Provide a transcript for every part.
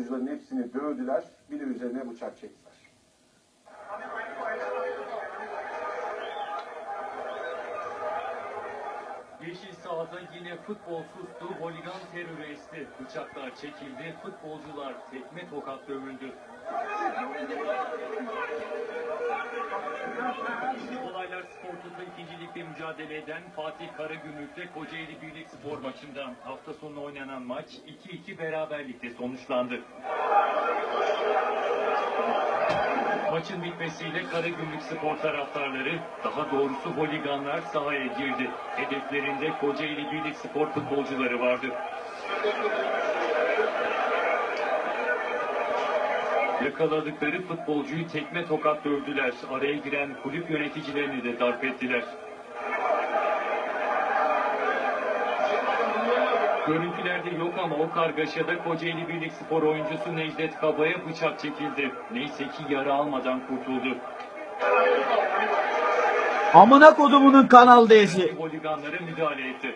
futbolcuların hepsini dövdüler. Bir de üzerine bıçak çektiler. Yeşil sahada yine futbol sustu, holigan terörü esti. Bıçaklar çekildi, futbolcular tekme tokat dövüldü. Mücadele eden Fatih Karagümrük'te Kocaeli Birlik Spor maçından hafta sonu oynanan maç 2-2 beraberlikte sonuçlandı. Maçın bitmesiyle Karagümrük Spor taraftarları, daha doğrusu holiganlar sahaya girdi. Hedeflerinde Kocaeli Birlik Spor futbolcuları vardı. Yakaladıkları futbolcuyu tekme tokat dövdüler. Araya giren kulüp yöneticilerini de darp ettiler. Görüntülerde yok ama o kargaşada Kocaeli Birlik Spor oyuncusu Necdet Kaba'ya bıçak çekildi. Neyse ki yara almadan kurtuldu. Amına kodumunun kanal D'si. Holiganlara müdahale etti.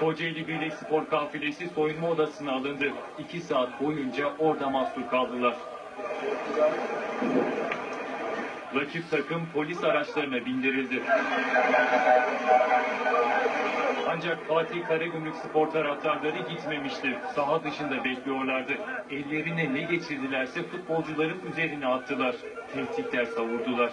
Kocaeli Birlik Spor kafilesi soyunma odasına alındı. İki saat boyunca orada mahsur kaldılar. Rakip takım polis araçlarına bindirildi. Ancak Fatih Karagümrük spor taraftarları gitmemişti. Saha dışında bekliyorlardı. Ellerine ne geçirdilerse futbolcuların üzerine attılar. Tehditler savurdular.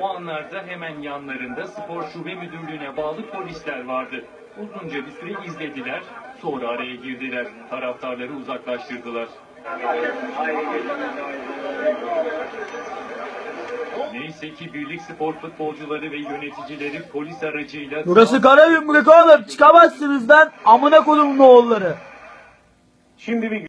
O anlarda hemen yanlarında spor şube müdürlüğüne bağlı polisler vardı. Uzunca bir süre izlediler, sonra araya girdiler. Taraftarları uzaklaştırdılar. Neyse ki birlik spor futbolcuları ve yöneticileri polis aracıyla... Burası Karagümrük oğlum çıkamazsınız lan amına kodumun oğulları. Şimdi bir